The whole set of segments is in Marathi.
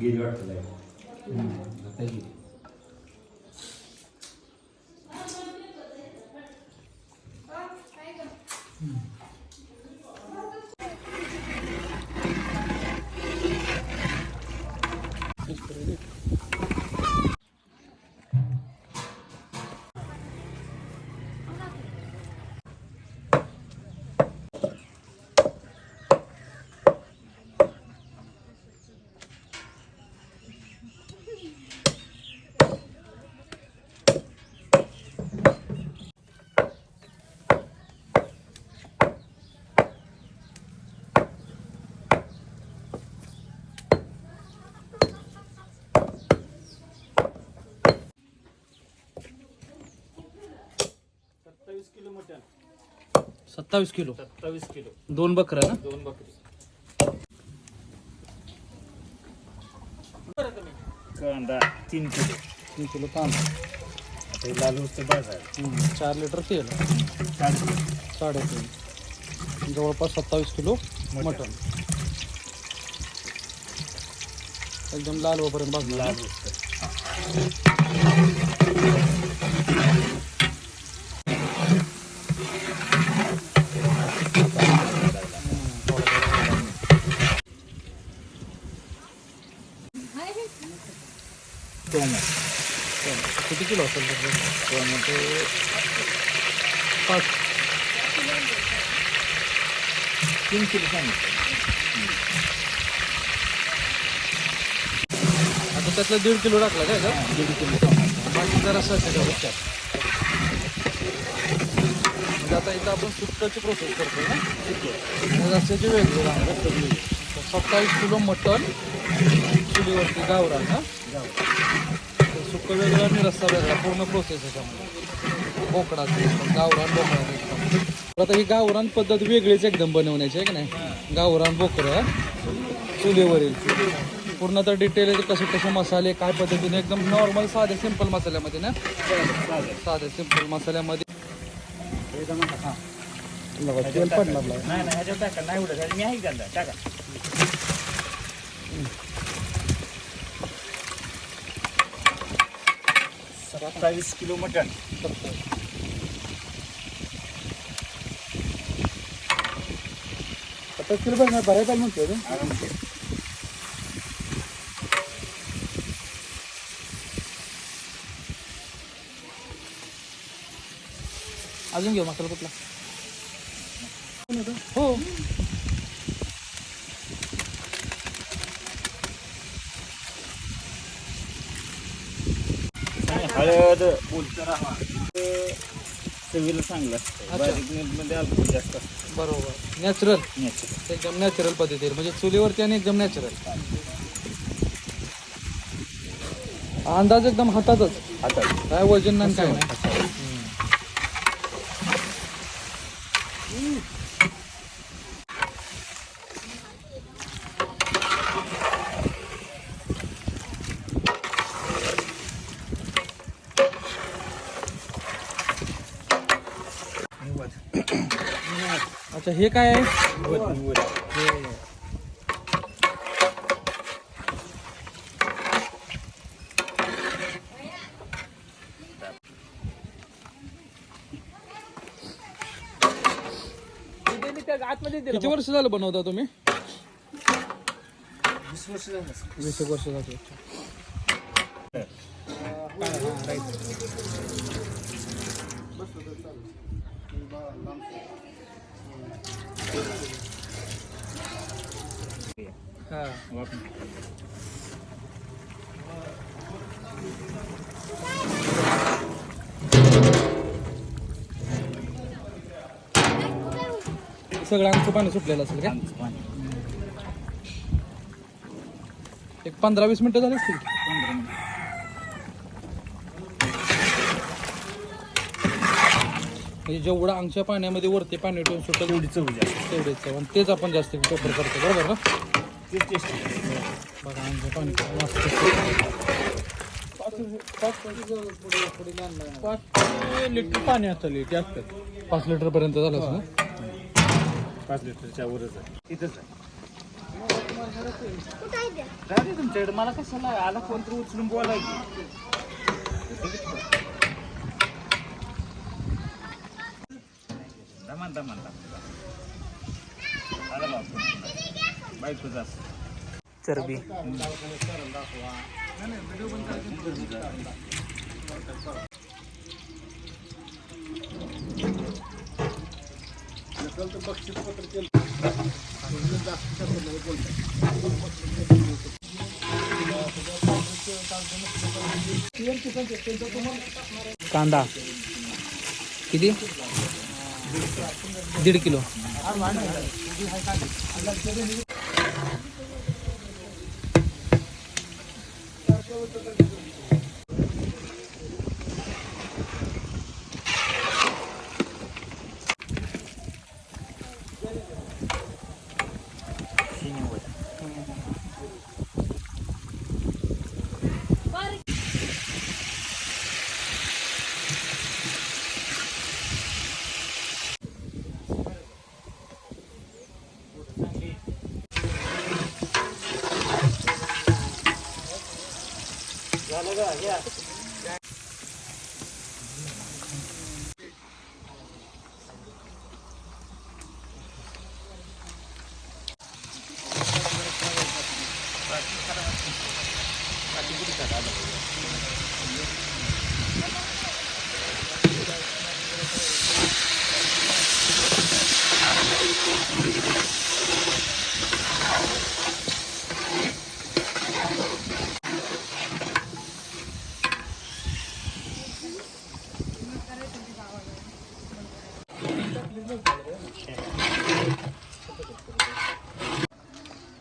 गेली वाटतं लाइट. सत्तावीस किलो मटन सत्तावीस किलो. सत्तावीस किलो. दोन बकरा ना? दोन बकरी. कांदा तीन किलो. तीन किलो कांदा. हे लाल होते बाजार हम्म, चार लिटर तेल. साडेतीन. जवळपास सत्तावीस किलो मटण. मटण. एकदम लाल होपर्यंत भाजलं लाल? होतं टोमॅटो किती किलो असेल टोमॅटो पाच तीन किलो सांगितलं. आता त्यातलं दीड किलो टाकला काय का दीड किलो बाकी जरा त्याच्यावर चार म्हणजे आता इथं आपण सुक्काची प्रोसेस करतो ना? रस्त्याची वेगळी राहणार सत्तावीस किलो मटण चुलीवरती गावरान हा? सुक्क वेगळं आणि रस्ता वेगळा पूर्ण प्रोसेस याच्यामध्ये. बोकडाचं गावरान बोकडाचं एकदम. आता ही गावरान पद्धत वेगळीच एकदम बनवण्याची आहे की नाही? गावरान बोकडं चुलीवरील पूर्ण तर डिटेल कसे कसे मसाले काय पद्धतीने एकदम नॉर्मल साधे सिंपल मसाल्यामध्ये ना? साधे सिंपल मसाल्यामध्ये. तेल पडणार नाही नाही ह्याच्यावर टाका नाही उडत ह्याच्यात मी आहे कांदा टाका सत्तावीस किलो मटन आता किलो बघ बऱ्याच म्हणतोय रे. आरामशीर अजून घेऊ मसाला कुठला हो आणि हळद बोलतं राहा चवीला चांगलं असतं. बारीक मीठमध्ये अल्कोहोल जास्त असतं. बरोबर. नॅचरल नॅचरल एकदम नॅचरल पद्धतीने. म्हणजे चुलीवरती आणि एकदम नॅचरल अंदाज एकदम हातातच. हातात. काय वजन नाही काय नाही. अच्छा हे काय आहे किती वर्ष झालं बनवता तुम्ही वीस वर्ष झालं वीस वर्ष झाली. सगळं अंगचं पाणी सुटलेलं असेल का. एक पंधरा वीस मिनिटं झाली असतील पंधरा मिनिटं. म्हणजे जेवढं अंगच्या पाण्यामध्ये वरती पाणी ठेवून सुटत तेवढी चव जास्त. तेवढेच आहे. आणि तेच आपण जास्त वापर करतो बरोबर ना? टेस्टी बघा आमचं पाणी मस्त पाच लिटर पाणी आता जास्त पाच लिटर पर्यंत झालं असं ना? पाच लिटरच्या वरच आहे. इथंच आहे. दे तुमच्याकडे. मला कशाला? आला फोन तर उचलून बोलायचं. दमान दमान दमान आला बापू बायकोच असं. चरबी. कांदा. किती? दीड किलो. 那个，你看。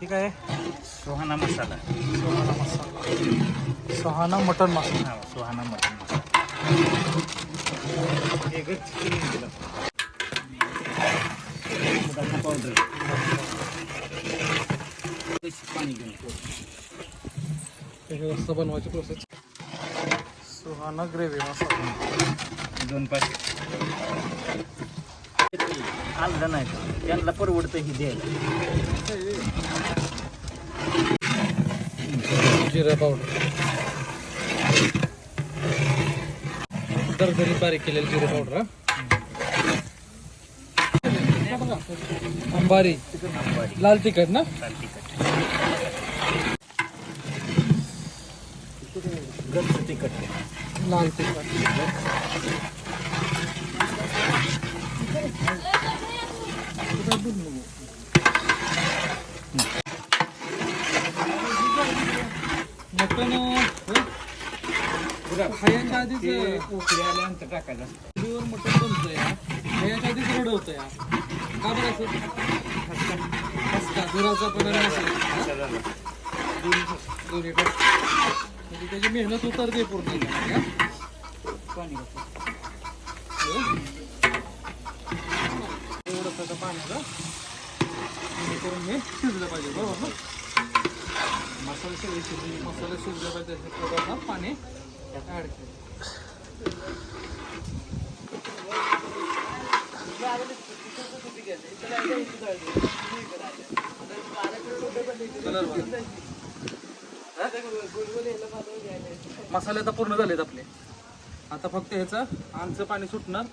ठीक आहे. सोहाना मसाला. सहाना मटन मसाला. हा सुहाना मटन एकच चिकन दिलं पावडर पाणी घेऊन रस्ता बनवायची प्रोसेस सुहाना ग्रेव्ही मसाला. दोन पाच. आणलं नाही. त्यांना परवडतं ही द्यायला जिरा पावडर दरदरी बारीक केलेलं जिरा पावडर अंबारी. लाल तिखट ना? लाल तिखट तिखट. लाल तिखट. मटण खायच्या आधीच उकळी आल्यानंतर टाकायला चुलीवर मटण बनतंय खायच्या आधीच रडवतं या का बरं असं ठसका दुराचा परिणाम असेल दोन्ही टाक. म्हणजे त्याची मेहनत उतरते पूर्ण त्यामध्ये, हा? पाणी एवढं पाण्याचं करून हे शिजलं पाहिजे बरोबर? ना मसाले सगळे शिजले मसाले शिजले पाहिजे त्याच्यात पाणी ॲड केलं. मसाले आता पूर्ण झालेत आपले. आता फक्त ह्याचं आमचं पाणी सुटणार.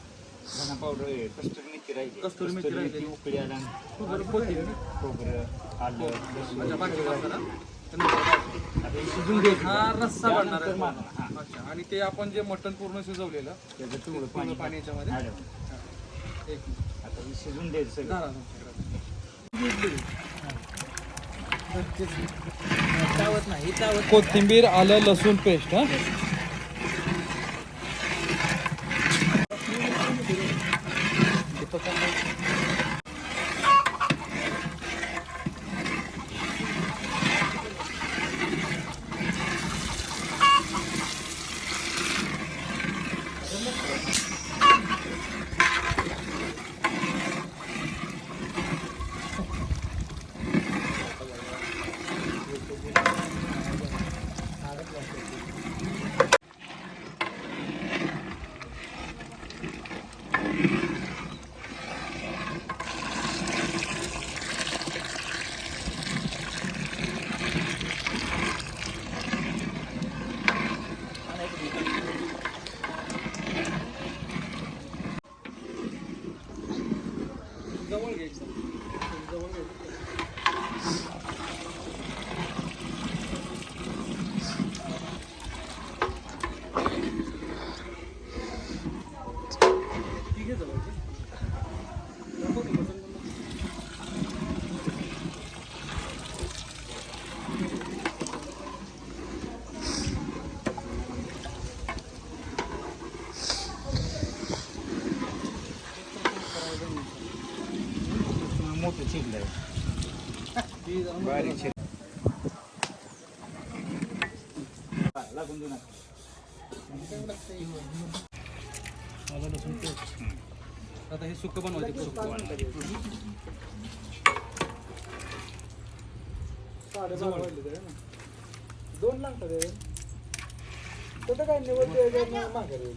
धना पावडर कस्तुरी मेथी राहिली. कस्तुरी मेथी राहिली. उकळी आल्यानंतर खोबरं कोथिंबीर. खोबरं आलं लसूण. अच्छा, बाकी मसाला. त्यानंतर आता हे शिजून घ्यायचं. हा रस्सा बनणार त्यानंतर आहे. मागणं. हा. अच्छा आणि ते आपण जे मटण पूर्ण शिजवलेलं त्याचं पिवळं पूर्ण पाणी याच्यामध्ये? आलं. एक आता हे शिजून द्यायचं सगळं. कोथिंबीर आलं लसूण पेस्ट हा? बारीक लागून देऊ आता हे सुक बनवायचं सुकं दोन लागतात कुठं काय निवड माघारी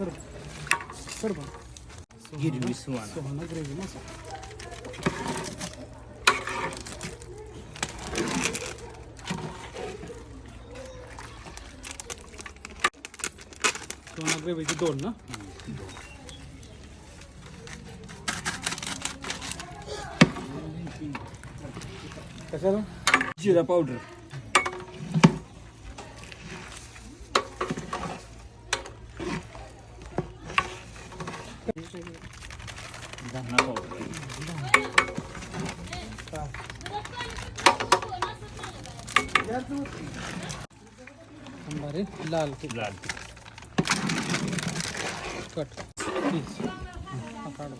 कर बा हिरवी सुवाण सोहना ग्रेव्ही मसाला सोहना ग्रेव्हीची दोन ना कशाला जिरा पावडर धना पावडर लाल तिखट लाल कट पीस हा, काढ.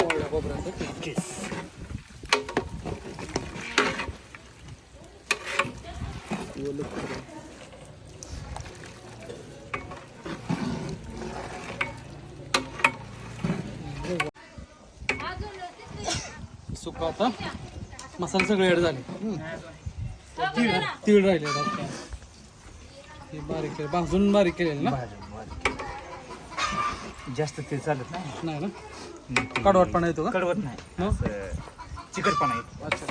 कोवळ्या खोबऱ्याचं पीठ. किस सुका आता मसाले सगळे ऍड झाले. तीळ तीळ राहिले आता. हे बारीक केले. भाजून बारीक केलेलं ना. जास्त ते चालत नाही. नाही ना? कडवटपणा येतो का? कडवत नाही. मग? चिकटपणा येतो. अच्छा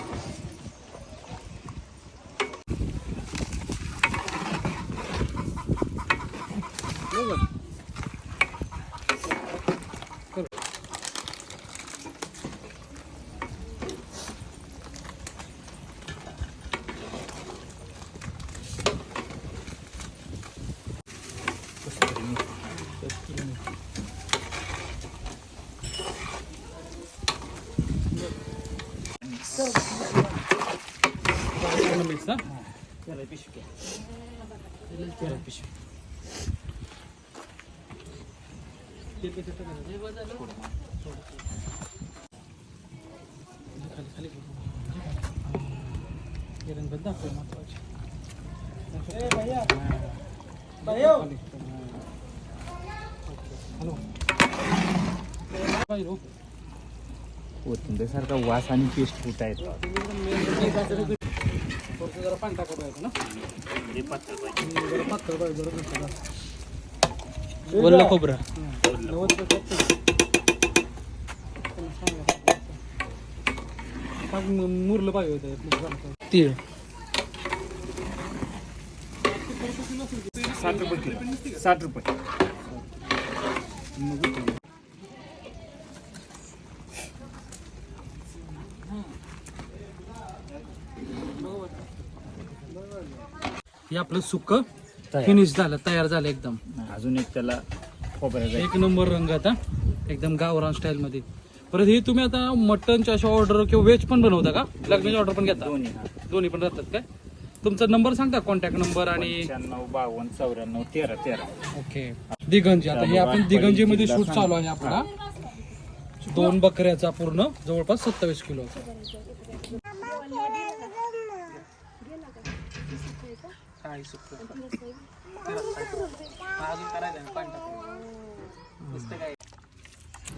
बरोबर. कर. पूर्ण mix ना त्याला पिशवी पिशवी खाली खाली दाखव महत्त्वाचे सारखा वास आणि पेस्ट कुठं आहेत फक्त जरा पाणी टाका पाहिजे ना? पातळ पाहिजे. आणि जरा पातळ पाहिजे जरा घट्ट वल्ल खोबरं. मुरलं पाहिजे होतं तीळ. साठ रुपये किलो. साठ रुपये. हे आपलं सुक्क तयार. फिनिश झालं तयार झालं एकदम. अजून एक त्याला खोबऱ्याचा एक नंबर रंग आता एकदम गावरान स्टाईल मध्ये. परत हे तुम्ही आता मटनच्या अशा ऑर्डर किंवा व्हेज पण बनवता का? लग्नाची ऑर्डर पण घेता? दोन्ही. हा दोन्ही पण राहतात काय? तुमचा नंबर सांगता कॉन्टॅक्ट नंबर आणि पंच्याण्णव बावन्न चौऱ्याण्णव तेरा तेरा. ओके दिगंजी. आता हे आपण दिगंजी मध्ये शूट चालू आहे आपला. दोन बकऱ्याचा पूर्ण जवळपास सत्तावीस किलोचा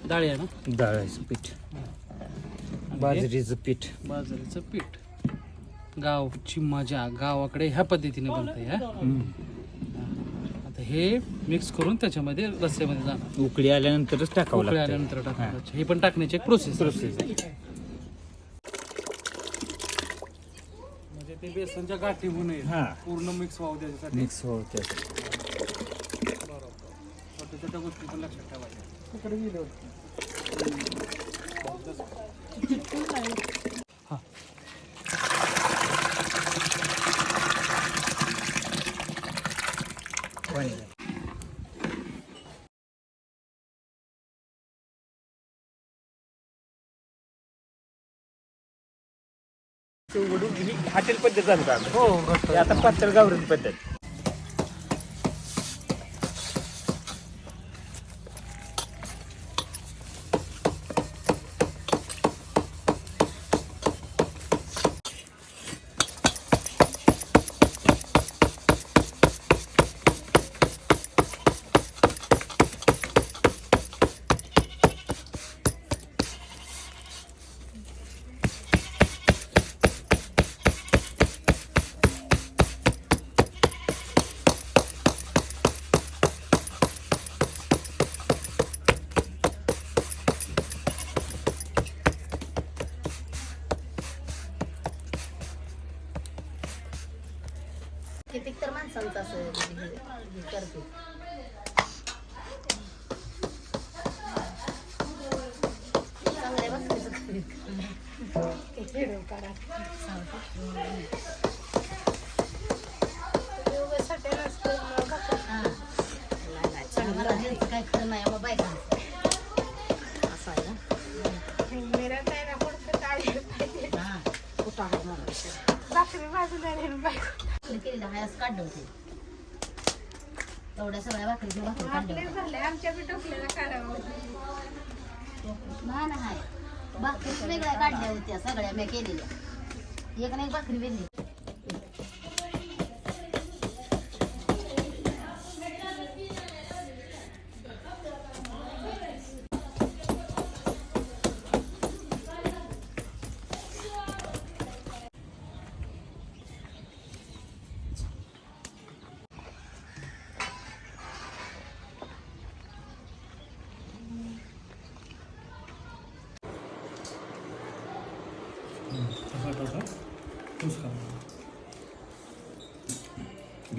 डाळी आहे ना? डाळाचं पीठ. बाजरीचं पीठ. बाजरीचं पीठ. गावची मजा गावाकडे ह्या पद्धतीने बनते हा? तर हे मिक्स करून त्याच्यामध्ये रस्स्यामध्ये जाणार. उकळी आल्यानंतरच टाकावं उकळी आल्यानंतर टाकायचं अच्छा, हे पण टाकण्याची एक प्रोसेस प्रोसेस म्हणजे ते बेसनच्या गाठी होऊ नये हा. पूर्ण मिक्स व्हावं त्याच्यासाठी. मिक्स होते बरोबर. छोट्या छोट्या गोष्टी पण लक्षात ठेवायच्या तिकडे गेले होते हॉटेल पद्धत झाली का? हो आता पातळ गावरण पद्धत. कितीक तर माणसांचं असं हे करते. चांगल्या काय खरं नाही बायकांचं असं आहे ना? कुठं भाकरी केलेलं आहे असं काढलं होते. एवढ्या सगळ्या भाकरी भाकरी काढल्या नाही नाही भाकरी वेगळ्या काढल्या होत्या सगळ्या मी केलेल्या. एक ना एक भाकरी वेगळी.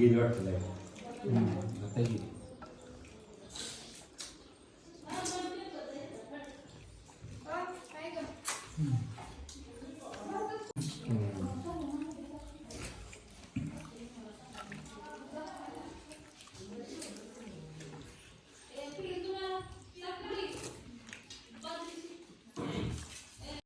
गेली वाटतं लाइट. आता गेली